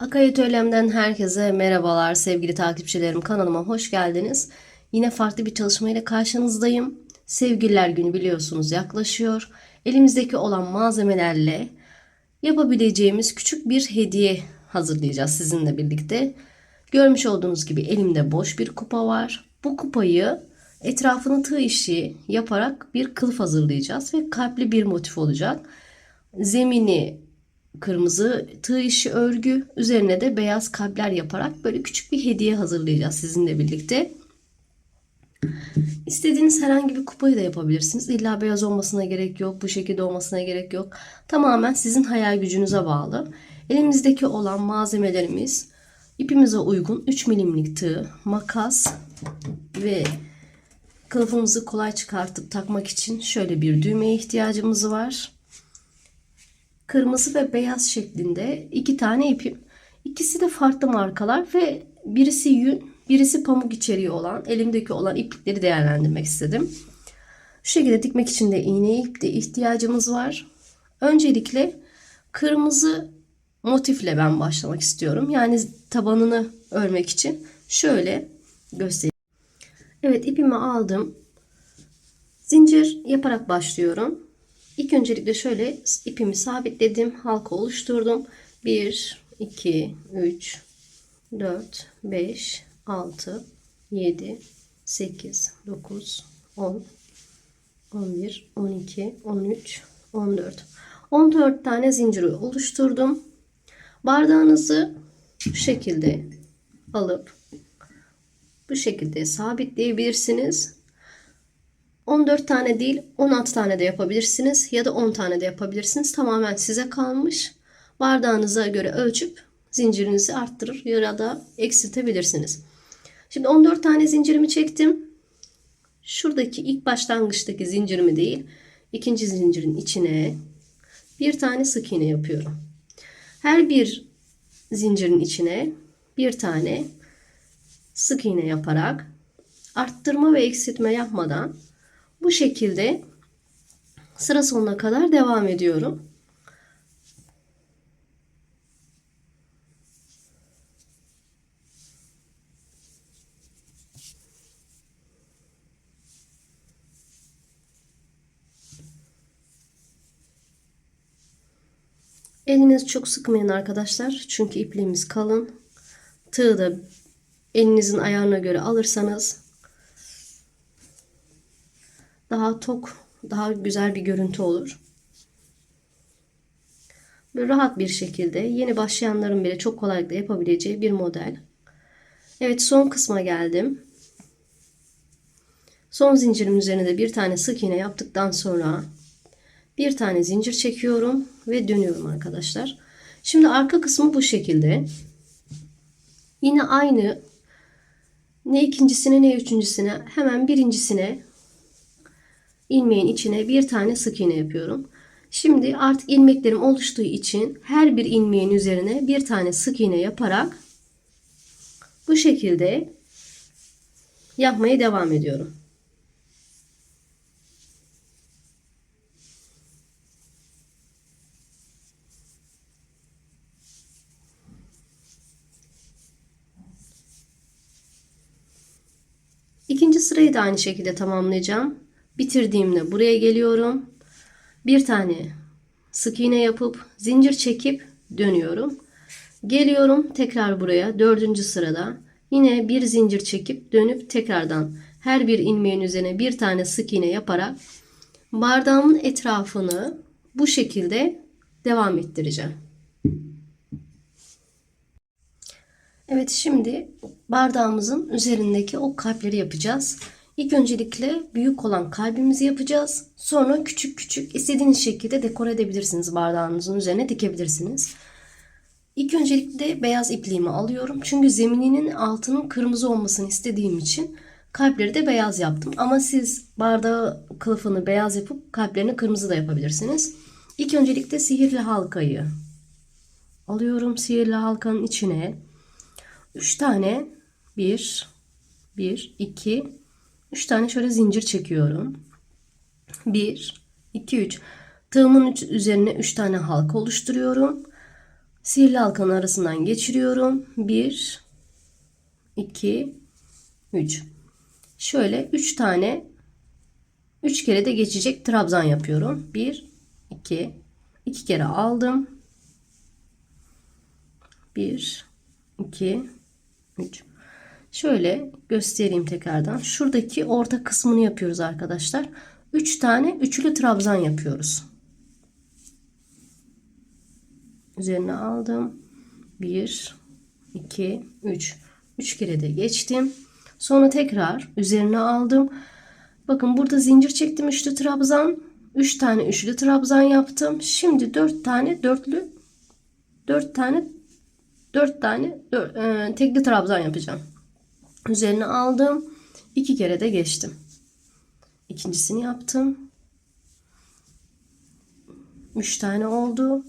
Akay Atölyem'den herkese merhabalar sevgili takipçilerim. Kanalıma hoş geldiniz. Yine farklı bir çalışmayla karşınızdayım. Sevgililer günü biliyorsunuz yaklaşıyor. Elimizdeki olan malzemelerle yapabileceğimiz küçük bir hediye hazırlayacağız sizinle birlikte. Görmüş olduğunuz gibi elimde boş bir kupa var. Bu kupayı etrafını tığ işi yaparak bir kılıf hazırlayacağız ve kalpli bir motif olacak. Zemini kırmızı tığ işi örgü üzerine de beyaz kalpler yaparak böyle küçük bir hediye hazırlayacağız sizinle birlikte. İstediğiniz herhangi bir kupayı da yapabilirsiniz. İlla beyaz olmasına gerek yok. Bu şekilde olmasına gerek yok. Tamamen sizin hayal gücünüze bağlı. Elimizdeki olan malzemelerimiz ipimize uygun 3 milimlik tığ, makas ve kılıfımızı kolay çıkartıp takmak için şöyle bir düğmeye ihtiyacımız var kırmızı ve beyaz şeklinde iki tane ipim. İkisi de farklı markalar ve birisi yün, birisi pamuk içeriği olan, elimdeki olan iplikleri değerlendirmek istedim. Şu şekilde dikmek için de iğne ipte ihtiyacımız var. Öncelikle kırmızı motifle ben başlamak istiyorum. Yani tabanını örmek için şöyle göstereyim. Evet ipimi aldım. Zincir yaparak başlıyorum. İlk öncelikle şöyle ipimi sabitledim. Halka oluşturdum. 1, 2, 3, 4, 5, 6, 7, 8, 9, 10, 11, 12, 13, 14. 14 tane zinciri oluşturdum. Bardağınızı bu şekilde alıp bu şekilde sabitleyebilirsiniz. 14 tane değil 16 tane de yapabilirsiniz ya da 10 tane de yapabilirsiniz. Tamamen size kalmış. Bardağınıza göre ölçüp zincirinizi arttırır ya da eksiltebilirsiniz. Şimdi 14 tane zincirimi çektim. Şuradaki ilk başlangıçtaki zincirimi değil, ikinci zincirin içine bir tane sık iğne yapıyorum. Her bir zincirin içine bir tane sık iğne yaparak arttırma ve eksiltme yapmadan bu şekilde sıra sonuna kadar devam ediyorum. Eliniz çok sıkmayın arkadaşlar. Çünkü ipliğimiz kalın. Tığı da elinizin ayarına göre alırsanız daha tok, daha güzel bir görüntü olur. Böyle rahat bir şekilde yeni başlayanların bile çok kolaylıkla yapabileceği bir model. Evet son kısma geldim. Son zincirin üzerine de bir tane sık iğne yaptıktan sonra bir tane zincir çekiyorum ve dönüyorum arkadaşlar. Şimdi arka kısmı bu şekilde. Yine aynı ne ikincisine ne üçüncüsine hemen birincisine ilmeğin içine bir tane sık iğne yapıyorum. Şimdi artık ilmeklerim oluştuğu için her bir ilmeğin üzerine bir tane sık iğne yaparak bu şekilde yapmaya devam ediyorum. İkinci sırayı da aynı şekilde tamamlayacağım. Bitirdiğimde buraya geliyorum. Bir tane sık iğne yapıp zincir çekip dönüyorum. Geliyorum tekrar buraya dördüncü sırada. Yine bir zincir çekip dönüp tekrardan her bir ilmeğin üzerine bir tane sık iğne yaparak bardağımın etrafını bu şekilde devam ettireceğim. Evet şimdi bardağımızın üzerindeki o kalpleri yapacağız. İlk öncelikle büyük olan kalbimizi yapacağız. Sonra küçük küçük istediğiniz şekilde dekore edebilirsiniz. Bardağınızın üzerine dikebilirsiniz. İlk öncelikle beyaz ipliğimi alıyorum. Çünkü zemininin altının kırmızı olmasını istediğim için kalpleri de beyaz yaptım. Ama siz bardağı kılıfını beyaz yapıp kalplerini kırmızı da yapabilirsiniz. İlk öncelikle sihirli halkayı alıyorum. Sihirli halkanın içine 3 tane 1 1 2 3 tane şöyle zincir çekiyorum. 1, 2, 3. Tığımın üzerine 3 tane halka oluşturuyorum. Sihirli halkanın arasından geçiriyorum. 1 2 3 Şöyle 3 tane 3 kere de geçecek trabzan yapıyorum. 1 2 2 kere aldım. 1 2 3 Şöyle göstereyim tekrardan. Şuradaki orta kısmını yapıyoruz arkadaşlar. 3 tane üçlü trabzan yapıyoruz. Üzerine aldım. 1 2 3 3 kere de geçtim. Sonra tekrar üzerine aldım. Bakın burada zincir çektim üçlü trabzan. 3 tane üçlü trabzan yaptım. Şimdi 4 tane dörtlü 4 tane 4 tane 4, e, tekli trabzan yapacağım. Üzerine aldım. 2 kere de geçtim. İkincisini yaptım. 3 tane oldu.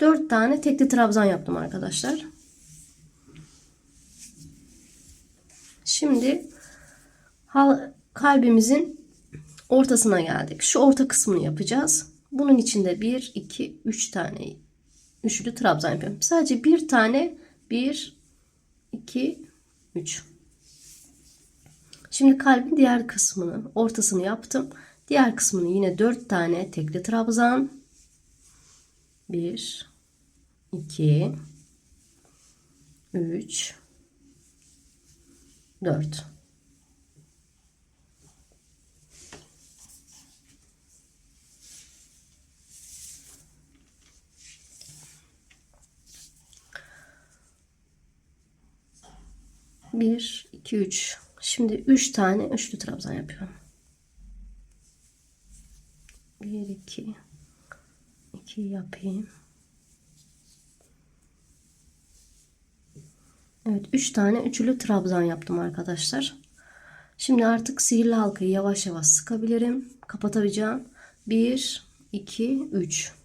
4 tane tekli trabzan yaptım arkadaşlar. Şimdi kalbimizin ortasına geldik. Şu orta kısmını yapacağız. Bunun içinde 1, 2, 3 tane üçlü trabzan yapıyorum. Sadece bir tane 1, 2, 3. Şimdi kalbin diğer kısmını, ortasını yaptım. Diğer kısmını yine 4 tane tekli trabzan. 1, 2, 3, 4. Bir, iki, üç. Şimdi üç tane üçlü trabzan yapıyorum. Bir, iki, iki yapayım. Evet 3 tane üçlü trabzan yaptım arkadaşlar. Şimdi artık sihirli halkayı yavaş yavaş sıkabilirim. Kapatabileceğim. 1, 2, 3.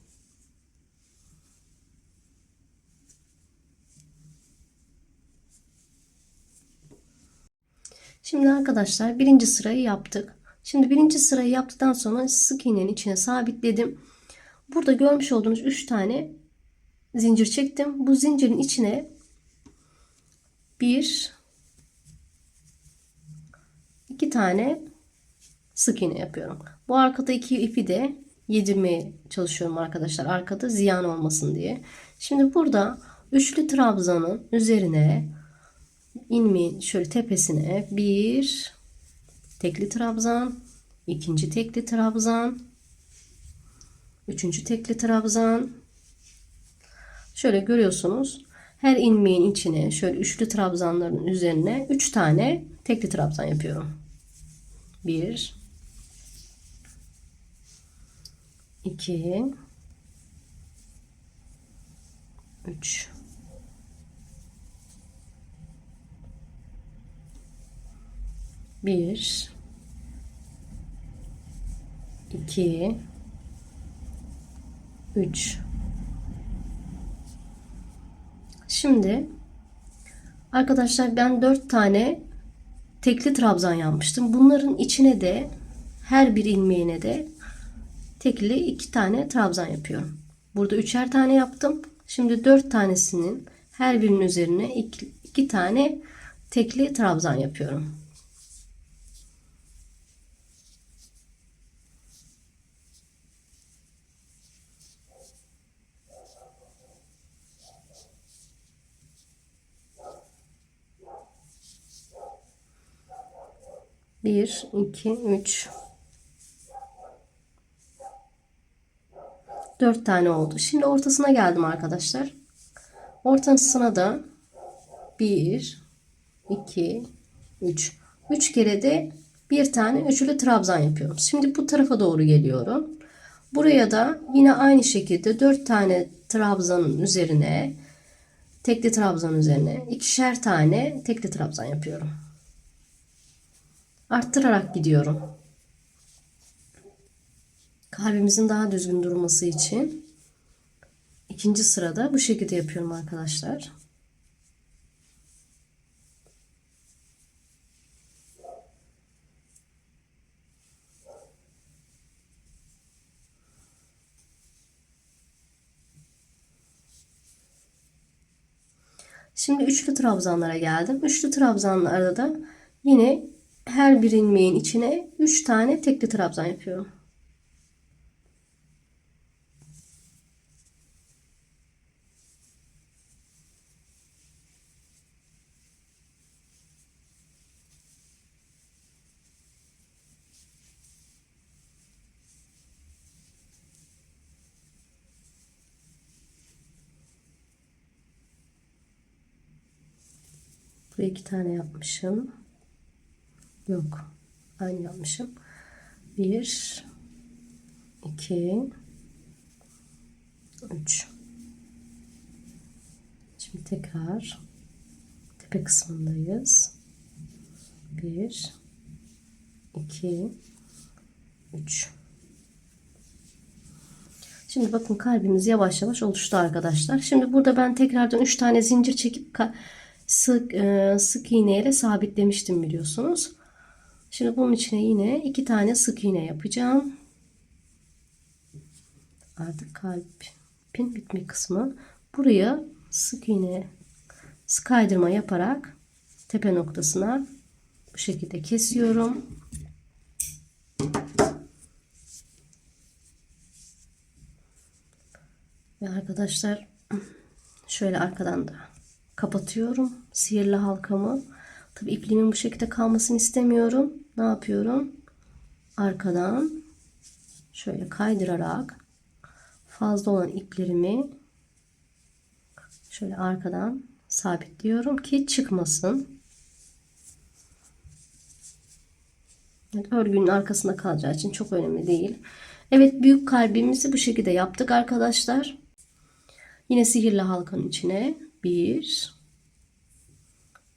Şimdi arkadaşlar birinci sırayı yaptık. Şimdi birinci sırayı yaptıktan sonra sık iğnenin içine sabitledim. Burada görmüş olduğunuz 3 tane zincir çektim. Bu zincirin içine bir iki tane sık iğne yapıyorum. Bu arkada iki ipi de yedirmeye çalışıyorum arkadaşlar. Arkada ziyan olmasın diye. Şimdi burada üçlü trabzanın üzerine ilmeğin şöyle tepesine bir tekli trabzan, ikinci tekli trabzan, üçüncü tekli trabzan. Şöyle görüyorsunuz. Her ilmeğin içine şöyle üçlü trabzanların üzerine 3 tane tekli trabzan yapıyorum. 1 2 3 1 2 3 Şimdi arkadaşlar ben 4 tane tekli trabzan yapmıştım. Bunların içine de her bir ilmeğine de tekli 2 tane trabzan yapıyorum. Burada üçer tane yaptım. Şimdi 4 tanesinin her birinin üzerine 2 tane tekli trabzan yapıyorum. Bir, iki, üç. Dört tane oldu. Şimdi ortasına geldim arkadaşlar. Ortasına da bir, iki, üç. Üç kere de bir tane üçlü trabzan yapıyorum. Şimdi bu tarafa doğru geliyorum. Buraya da yine aynı şekilde dört tane trabzanın üzerine tekli trabzan üzerine ikişer tane tekli trabzan yapıyorum arttırarak gidiyorum. Kalbimizin daha düzgün durması için ikinci sırada bu şekilde yapıyorum arkadaşlar. Şimdi üçlü trabzanlara geldim. Üçlü trabzanlarda da yine her bir ilmeğin içine 3 tane tekli trabzan yapıyorum. Buraya iki tane yapmışım. Yok. Aynı yapmışım. Bir, iki, üç. Şimdi tekrar tepe kısmındayız. Bir, iki, üç. Şimdi bakın kalbimiz yavaş yavaş oluştu arkadaşlar. Şimdi burada ben tekrardan 3 tane zincir çekip sık e, sık iğneyle sabitlemiştim biliyorsunuz. Şimdi bunun içine yine iki tane sık iğne yapacağım. Artık kalbin bitme kısmı. Buraya sık iğne sık kaydırma yaparak tepe noktasına bu şekilde kesiyorum. Ve arkadaşlar şöyle arkadan da kapatıyorum sihirli halkamı. Tabi ipliğimin bu şekilde kalmasını istemiyorum. Ne yapıyorum? Arkadan şöyle kaydırarak fazla olan iplerimi şöyle arkadan sabitliyorum ki çıkmasın. Evet, örgünün arkasında kalacağı için çok önemli değil. Evet büyük kalbimizi bu şekilde yaptık arkadaşlar. Yine sihirli halkanın içine bir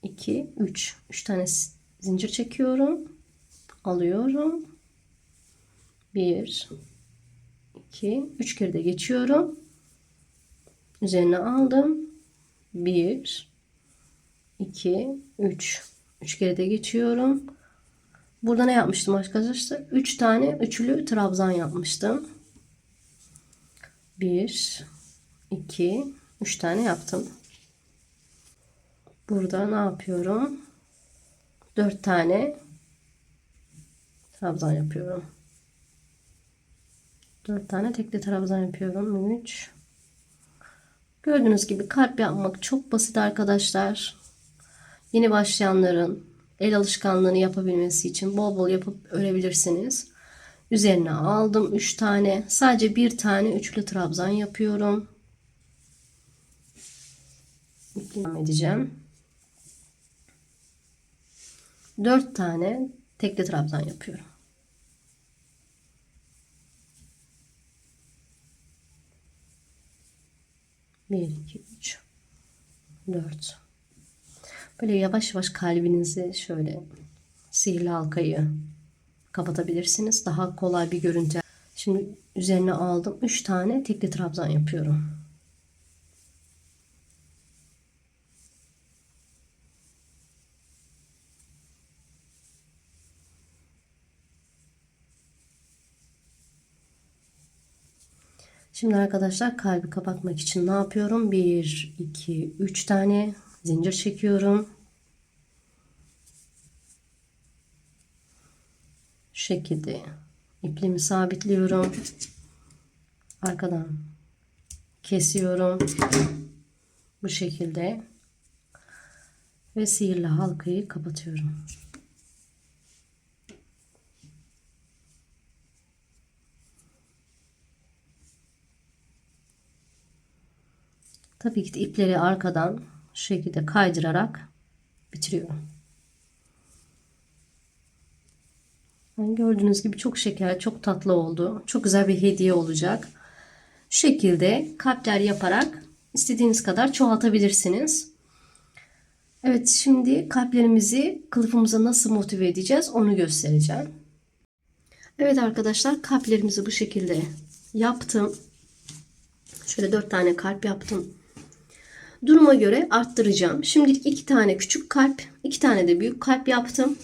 2 3 3 tane zincir çekiyorum alıyorum. 1 2 3 kere de geçiyorum. Üzerine aldım. 1 2 3 3 kere de geçiyorum. Burada ne yapmıştım arkadaşlar? 3 tane üçlü trabzan yapmıştım. 1 2 3 tane yaptım. Burada ne yapıyorum? 4 tane trabzan yapıyorum. 4 tane tekli trabzan yapıyorum. 3 Gördüğünüz gibi kalp yapmak çok basit arkadaşlar. Yeni başlayanların el alışkanlığını yapabilmesi için bol bol yapıp örebilirsiniz. Üzerine aldım 3 tane. Sadece bir tane üçlü trabzan yapıyorum. Devam edeceğim. 4 tane tekli trabzan yapıyorum. Bir, iki, üç, dört. Böyle yavaş yavaş kalbinizi şöyle sihirli halkayı kapatabilirsiniz. Daha kolay bir görüntü. Şimdi üzerine aldım. 3 tane tekli trabzan yapıyorum. Şimdi arkadaşlar kalbi kapatmak için ne yapıyorum? 1, 2, 3 tane zincir çekiyorum. Şu şekilde ipliğimi sabitliyorum. Arkadan kesiyorum. Bu şekilde ve sihirli halkayı kapatıyorum. Tabii ki de ipleri arkadan şu şekilde kaydırarak bitiriyorum. Yani gördüğünüz gibi çok şeker, çok tatlı oldu. Çok güzel bir hediye olacak. Şu şekilde kalpler yaparak istediğiniz kadar çoğaltabilirsiniz. Evet şimdi kalplerimizi kılıfımıza nasıl motive edeceğiz onu göstereceğim. Evet arkadaşlar kalplerimizi bu şekilde yaptım. Şöyle dört tane kalp yaptım. Duruma göre arttıracağım. Şimdilik iki tane küçük kalp, iki tane de büyük kalp yaptım.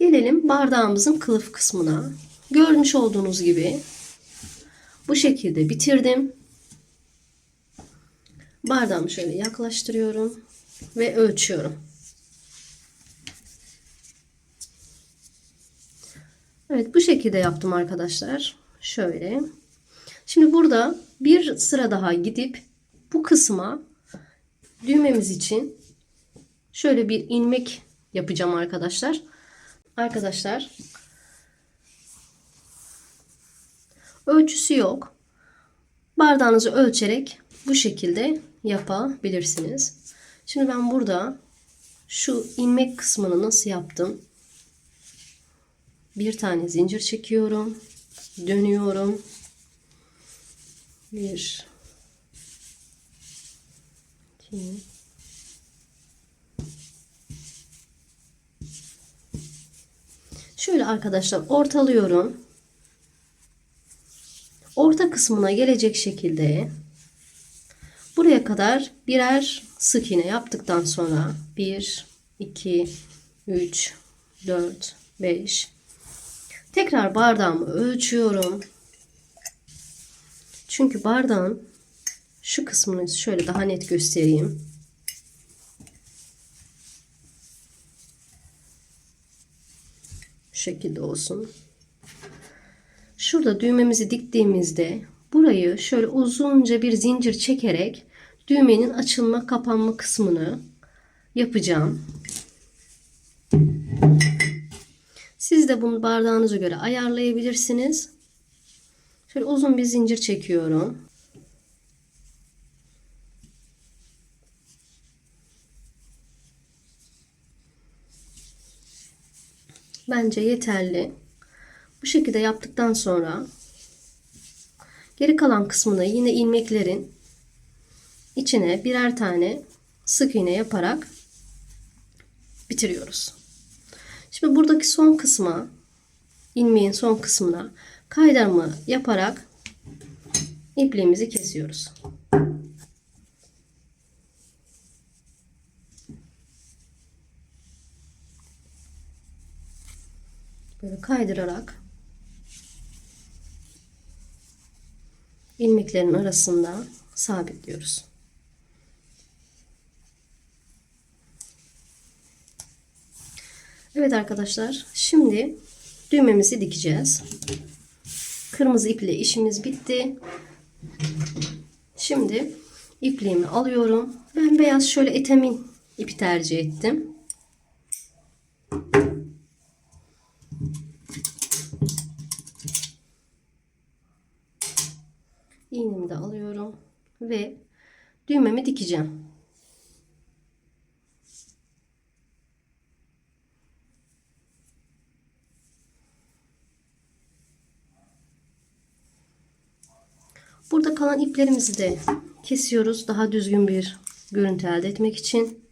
Gelelim bardağımızın kılıf kısmına. Görmüş olduğunuz gibi bu şekilde bitirdim. Bardağımı şöyle yaklaştırıyorum ve ölçüyorum. Evet bu şekilde yaptım arkadaşlar. Şöyle. Şimdi burada bir sıra daha gidip bu kısma düğmemiz için şöyle bir ilmek yapacağım arkadaşlar. Arkadaşlar ölçüsü yok. Bardağınızı ölçerek bu şekilde yapabilirsiniz. Şimdi ben burada şu ilmek kısmını nasıl yaptım? Bir tane zincir çekiyorum. Dönüyorum. Bir iki Şöyle arkadaşlar ortalıyorum. Orta kısmına gelecek şekilde buraya kadar birer sık iğne yaptıktan sonra 1 2 3 4 5 tekrar bardağımı ölçüyorum. Çünkü bardağın şu kısmını şöyle daha net göstereyim. Şu şekilde olsun. Şurada düğmemizi diktiğimizde burayı şöyle uzunca bir zincir çekerek düğmenin açılma kapanma kısmını yapacağım. Siz de bunu bardağınıza göre ayarlayabilirsiniz. Şöyle uzun bir zincir çekiyorum. Bence yeterli. Bu şekilde yaptıktan sonra geri kalan kısmını yine ilmeklerin içine birer tane sık iğne yaparak bitiriyoruz. Şimdi buradaki son kısma ilmeğin son kısmına kaydırma yaparak ipliğimizi kesiyoruz. Böyle kaydırarak ilmeklerin arasında sabitliyoruz. Evet arkadaşlar şimdi düğmemizi dikeceğiz. Kırmızı iple işimiz bitti. Şimdi ipliğimi alıyorum. Ben beyaz şöyle etemin ipi tercih ettim. İğnemi de alıyorum ve düğmemi dikeceğim. Burada kalan iplerimizi de kesiyoruz. Daha düzgün bir görüntü elde etmek için.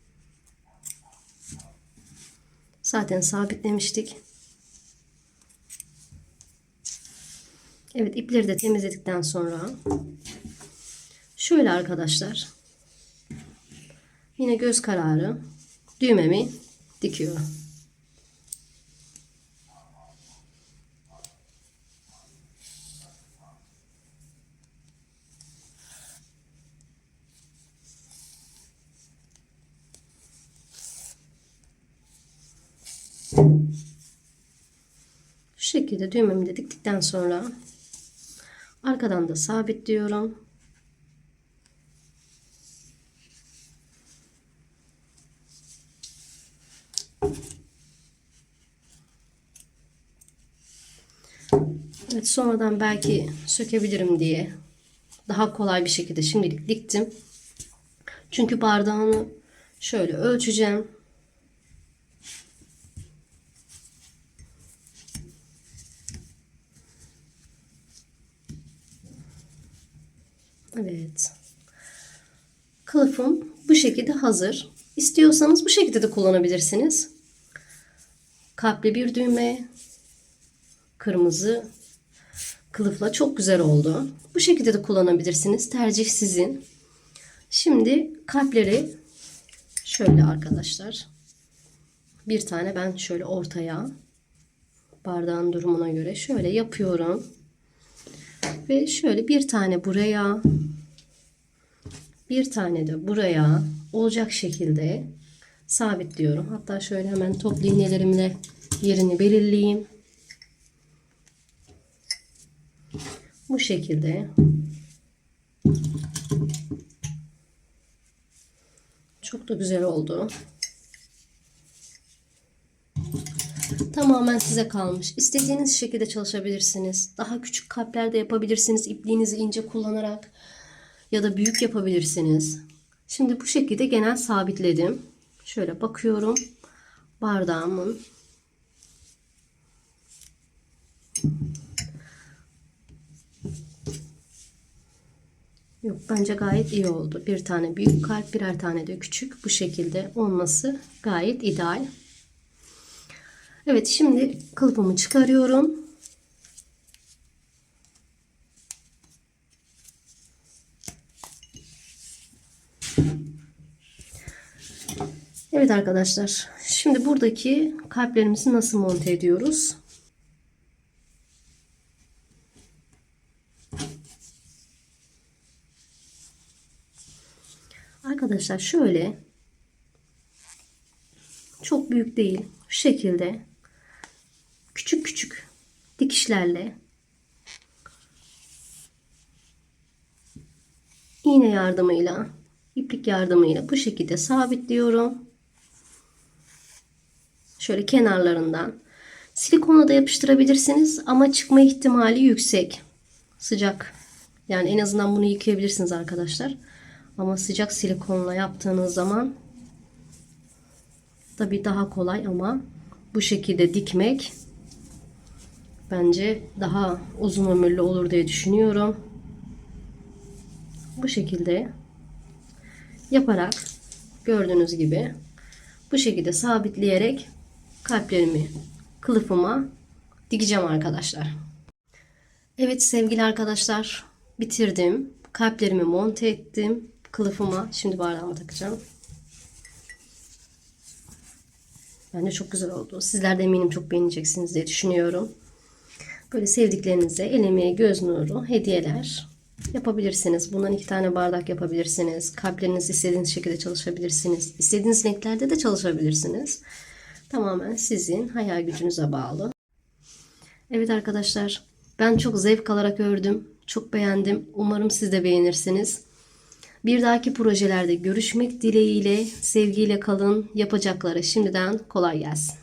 Zaten sabitlemiştik. Evet ipleri de temizledikten sonra şöyle arkadaşlar yine göz kararı düğmemi dikiyorum. Şekilde düğmemi de diktikten sonra arkadan da sabitliyorum. Evet sonradan belki sökebilirim diye daha kolay bir şekilde şimdilik diktim. Çünkü bardağını şöyle ölçeceğim. Evet. Kılıfım bu şekilde hazır. İstiyorsanız bu şekilde de kullanabilirsiniz. Kalpli bir düğme. Kırmızı kılıfla çok güzel oldu. Bu şekilde de kullanabilirsiniz. Tercih sizin. Şimdi kalpleri şöyle arkadaşlar. Bir tane ben şöyle ortaya bardağın durumuna göre şöyle yapıyorum. Ve şöyle bir tane buraya Bir tane de buraya olacak şekilde sabitliyorum. Hatta şöyle hemen toplu iğnelerimle yerini belirleyeyim. Bu şekilde çok da güzel oldu. Tamamen size kalmış. İstediğiniz şekilde çalışabilirsiniz. Daha küçük kalpler de yapabilirsiniz. İpliğinizi ince kullanarak ya da büyük yapabilirsiniz. Şimdi bu şekilde genel sabitledim. Şöyle bakıyorum. Bardağımın Yok bence gayet iyi oldu. Bir tane büyük kalp, birer tane de küçük. Bu şekilde olması gayet ideal. Evet şimdi kılıfımı çıkarıyorum. Evet arkadaşlar. Şimdi buradaki kalplerimizi nasıl monte ediyoruz? Arkadaşlar şöyle çok büyük değil. Şu şekilde küçük küçük dikişlerle iğne yardımıyla iplik yardımıyla bu şekilde sabitliyorum. Şöyle kenarlarından silikonla da yapıştırabilirsiniz ama çıkma ihtimali yüksek. Sıcak. Yani en azından bunu yıkayabilirsiniz arkadaşlar. Ama sıcak silikonla yaptığınız zaman tabii daha kolay ama bu şekilde dikmek bence daha uzun ömürlü olur diye düşünüyorum. Bu şekilde yaparak gördüğünüz gibi bu şekilde sabitleyerek kalplerimi kılıfıma dikeceğim arkadaşlar. Evet sevgili arkadaşlar bitirdim. Kalplerimi monte ettim kılıfıma. Şimdi bardağıma takacağım. Bence çok güzel oldu. Sizler de eminim çok beğeneceksiniz diye düşünüyorum. Böyle sevdiklerinize el emeği, göz nuru, hediyeler yapabilirsiniz. Bundan iki tane bardak yapabilirsiniz. Kalpleriniz istediğiniz şekilde çalışabilirsiniz. İstediğiniz renklerde de çalışabilirsiniz. Tamamen sizin hayal gücünüze bağlı. Evet arkadaşlar ben çok zevk alarak ördüm. Çok beğendim. Umarım siz de beğenirsiniz. Bir dahaki projelerde görüşmek dileğiyle, sevgiyle kalın. Yapacaklara şimdiden kolay gelsin.